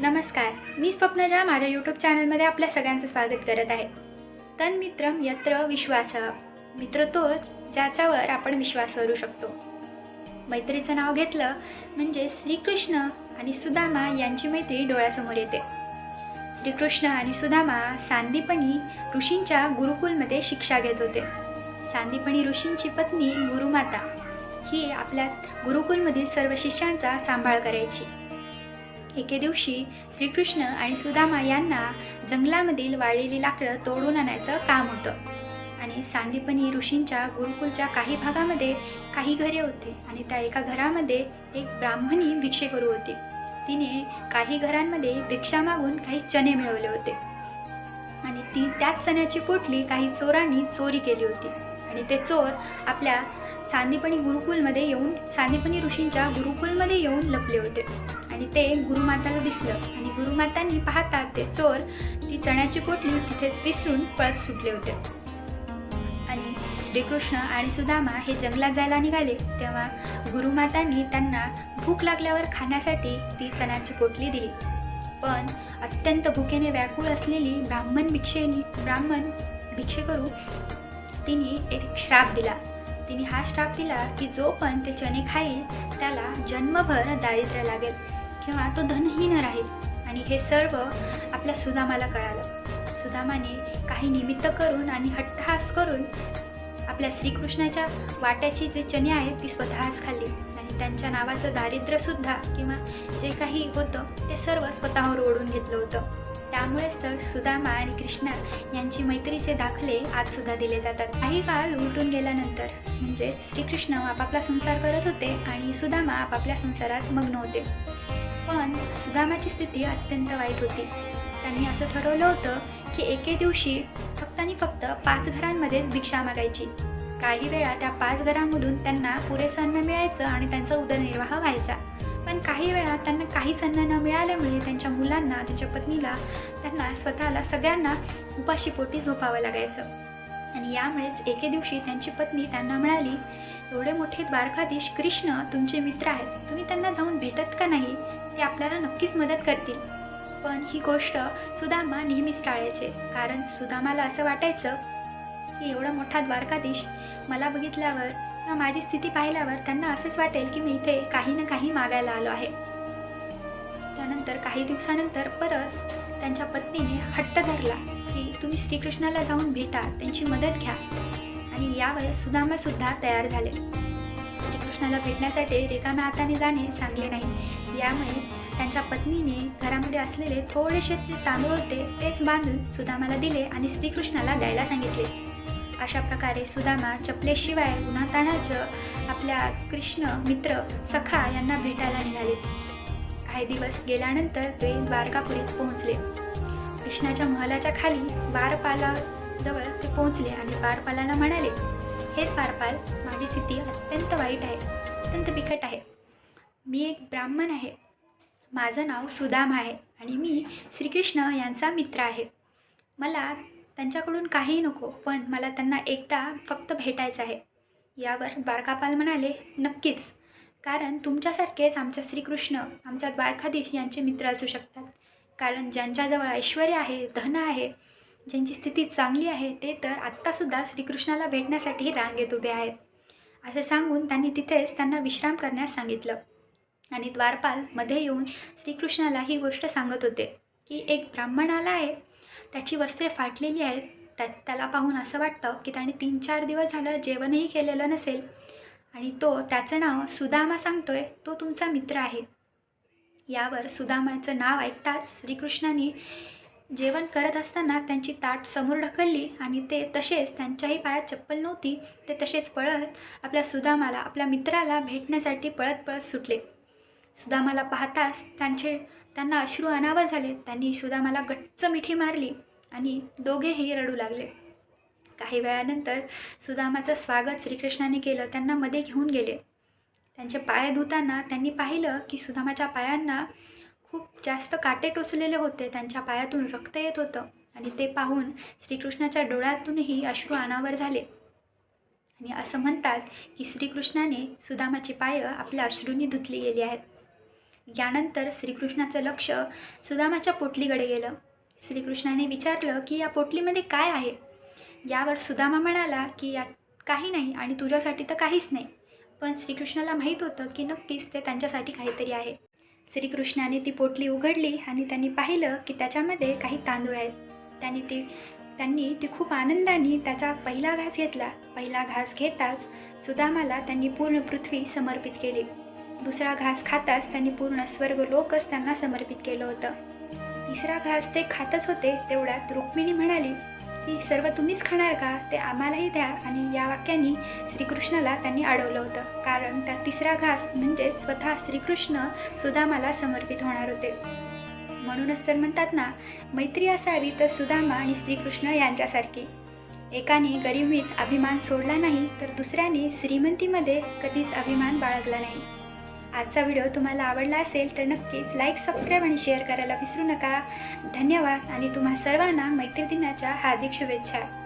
नमस्कार मी स्वप्नजा माझ्या यूट्यूब चॅनलमध्ये आपल्या सगळ्यांचं स्वागत करत आहे. तन मित्रम यत्र विश्वास. मित्र तोच ज्याच्यावर आपण विश्वास करू शकतो. मैत्रीचं नाव घेतलं म्हणजे श्रीकृष्ण आणि सुदामा यांची मैत्री डोळ्यासमोर येते. श्रीकृष्ण आणि सुदामा सांदीपणी ऋषींच्या गुरुकुलमध्ये शिक्षा घेत होते. सांदीपणी ऋषींची पत्नी गुरुमाता ही आपल्या गुरुकुलमधील सर्व शिष्यांचा सांभाळ करायची. एके दिवशी श्रीकृष्ण आणि सुदामा यांना जंगलामधील वाळलेली लाकडं तोडून आणायचं काम होतं. आणि सांदीपनी ऋषींच्या गुरुकुलच्या काही भागामध्ये काही घरे होते आणि त्या एका घरामध्ये एक ब्राह्मणी भिक्षेकरू होती. तिने काही घरांमध्ये भिक्षा मागून काही चणे मिळवले होते. आणि ती त्याच चण्याची पोटली काही चोरांनी चोरी केली होती. आणि ते चोर आपल्या सांदीपणी गुरुकुलमध्ये येऊन सांदीपनी ऋषींच्या गुरुकुलमध्ये येऊन लपले होते. आणि ते गुरुमाताला दिसलं. आणि गुरुमातांनी पाहता ते चोर ती चण्याची पोटली तिथेच विसरून पळत सुटले होते. आणि श्रीकृष्ण आणि सुदामा हे जंगलात जायला निघाले. तेव्हा गुरुमातांनी त्यांना भूक लागल्यावर खाण्यासाठी ती चण्याची पोटली दिली. पण अत्यंत भुकेने व्याकुळ असलेली ब्राह्मण भिक्षेनी ब्राह्मण भिक्षेकरू तिने एक श्राप दिला. तिने हा श्राप दिला की जो पण ते चणे खाईल त्याला जन्मभर दारिद्र्य लागेल. किंवा तो धनहीन राहील. आणि हे सर्व आपल्या सुदामाला कळालं. सुदामाने काही निमित्त करून आणि हट्टहास करून आपल्या श्रीकृष्णाच्या वाट्याची जे चणे आहेत ती स्वतःच खाल्ली. आणि त्यांच्या नावाचं दारिद्र्यसुद्धा किंवा जे काही होतं ते सर्व स्वतःवर ओढून घेतलं होतं. त्यामुळेच तर सुदामा आणि कृष्णा यांची मैत्रीचे दाखले आजसुद्धा दिले जातात. काही काळ उलटून गेल्यानंतर म्हणजेच श्रीकृष्ण आपापला संसार करत होते आणि सुदामा आपापल्या संसारात मग्न होते. पण सुदामाची स्थिती अत्यंत वाईट होती. त्यांनी असं ठरवलं होतं की एके दिवशी फक्त आणि फक्त पाच घरांमध्येच भिक्षा मागायची. काही वेळा त्या पाच घरांमधून त्यांना पुरेसं अन्न मिळायचं आणि त्यांचा उदरनिर्वाह व्हायचा. पण काही वेळा त्यांना काहीच अन्न न मिळाल्यामुळे त्यांच्या मुलांना त्यांच्या पत्नीला त्यांना स्वतःला सगळ्यांना उपाशीपोटी झोपावं लागायचं. आणि यामुळेच एके दिवशी त्यांची पत्नी त्यांना म्हणाली एवढे मोठे द्वारकाधीश कृष्ण तुमचे मित्र आहेत. तुम्ही त्यांना जाऊन भेटत का नाही? ते आपल्याला नक्कीच मदत करतील. पण ही गोष्ट सुदामा नेहमीच टाळायचे. कारण सुदामाला असं वाटायचं की एवढा मोठा द्वारकाधीश मला बघितल्यावर किंवा माझी स्थिती पाहिल्यावर त्यांना असंच वाटेल की मी इथे काही ना काही मागायला आलो आहे. त्यानंतर काही दिवसानंतर परत त्यांच्या पत्नीने हट्ट धरला. तुम्ही श्रीकृष्णाला जाऊन भेटा त्यांची मदत घ्या. आणि यावेळेस सुदामासुद्धा तयार झाले. श्रीकृष्णाला भेटण्यासाठी रिकाम्या हाताने जाणे चांगले नाही. यामुळे त्यांच्या पत्नीने घरामध्ये असलेले थोडेसे तांदूळ होते तेच बांधून सुदामाला दिले आणि श्रीकृष्णाला द्यायला सांगितले. अशा प्रकारे सुदामा चपलेशिवाय उन्हाताणाचं आपल्या कृष्ण मित्र सखा यांना भेटायला निघाले. काही दिवस गेल्यानंतर ते द्वारकापुरीत पोहोचले. कृष्णाच्या महलाच्या खाली बारपाला जवळ ते पोहोचले आणि बारपालाला म्हणाले हे बारपाल माझी स्थिती अत्यंत वाईट आहे अत्यंत बिकट आहे. मी एक ब्राह्मण आहे. माझं नाव सुदाम आहे आणि मी श्रीकृष्ण यांचा मित्र आहे. मला त्यांच्याकडून काही नको पण मला त्यांना एकदा फक्त भेटायचं आहे. यावर द्वारकापाल म्हणाले नक्कीच. कारण तुमच्यासारखेच आमच्या श्रीकृष्ण आमच्या द्वारकाधीश यांचे मित्र असू शकतात. कारण ज्यांच्याजवळ ऐश्वर आहे धन आहे ज्यांची स्थिती चांगली आहे ते तर आत्तासुद्धा श्रीकृष्णाला भेटण्यासाठी रांगेत उभे आहेत. असं सांगून त्यांनी तिथेच त्यांना विश्राम करण्यास सांगितलं. आणि द्वारपाल मध्ये येऊन श्रीकृष्णाला ही गोष्ट सांगत होते की एक ब्राह्मण आला आहे त्याची वस्त्रे फाटलेली आहेत त्या त्याला पाहून असं वाटतं की त्याने तीन चार दिवस झालं जेवणही केलेलं नसेल. आणि तो त्याचं नाव सुदामा सांगतोय तो तुमचा मित्र आहे. यावर सुदामाचं नाव ऐकताच श्रीकृष्णाने जेवण करत असताना त्यांची ताट समोर ढकलली आणि ते तसेच त्यांच्याही पायात चप्पल नव्हती ते तसेच पळत आपल्या सुदामाला आपल्या मित्राला भेटण्यासाठी पळत पळत सुटले. सुदामाला पाहताच त्यांचे त्यांना अश्रू अनावर झाले. त्यांनी सुदामाला गच्च मिठी मारली आणि दोघेही रडू लागले. काही वेळानंतर सुदामाचं स्वागत श्रीकृष्णाने केलं. त्यांना मध्ये घेऊन गेले. त्यांचे पाय धुताना त्यांनी पाहिलं की सुदामाच्या पायांना खूप जास्त काटे टोचलेले होते. त्यांच्या पायातून रक्त येत होतं आणि ते पाहून श्रीकृष्णाच्या डोळ्यातूनही अश्रू अनावर झाले. आणि असं म्हणतात की श्रीकृष्णाने सुदामाची पायं आपल्या अश्रूंनी धुतली गेली आहेत. यानंतर श्रीकृष्णाचं लक्ष सुदामाच्या पोटलीकडे गेलं. श्रीकृष्णाने विचारलं की या पोटलीमध्ये काय आहे? यावर सुदामा म्हणाला की यात काही नाही आणि तुझ्यासाठी तर काहीच नाही. पण श्रीकृष्णाला माहीत होतं की नक्कीच ते त्यांच्यासाठी काहीतरी आहे. श्रीकृष्णाने ती पोटली उघडली आणि त्यांनी पाहिलं की त्याच्यामध्ये काही तांदूळ आहेत. त्यांनी ती त्यांनी ती खूप आनंदाने त्याचा पहिला घास घेतला. पहिला घास घेताच सुदामाला त्यांनी पूर्ण पृथ्वी समर्पित केली. दुसरा घास खाताच त्यांनी पूर्ण स्वर्ग लोकच त्यांना समर्पित केलं होतं. तिसरा घास ते खातच होते तेवढ्यात रुक्मिणी म्हणाली की सर्व तुम्हीच खाणार का? ते आम्हालाही द्या. आणि या वाक्याने श्रीकृष्णाला त्यांनी अडवलं होतं. कारण त्या तिसरा घास म्हणजे स्वतः श्रीकृष्ण सुदामाला समर्पित होणार होते. म्हणूनच तर म्हणतात ना मैत्री असावी तर सुदामा आणि श्रीकृष्ण यांच्यासारखी. एकाने गरिबीत अभिमान सोडला नाही तर दुसऱ्याने श्रीमंतीमध्ये कधीच अभिमान बाळगला नाही. आजचा व्हिडिओ तुम्हाला आवडला असेल तर नक्कीच लाईक सबस्क्राईब आणि शेअर करायला विसरू नका. धन्यवाद आणि तुम्हा सर्वांना मैत्री दिनाच्या हार्दिक शुभेच्छा.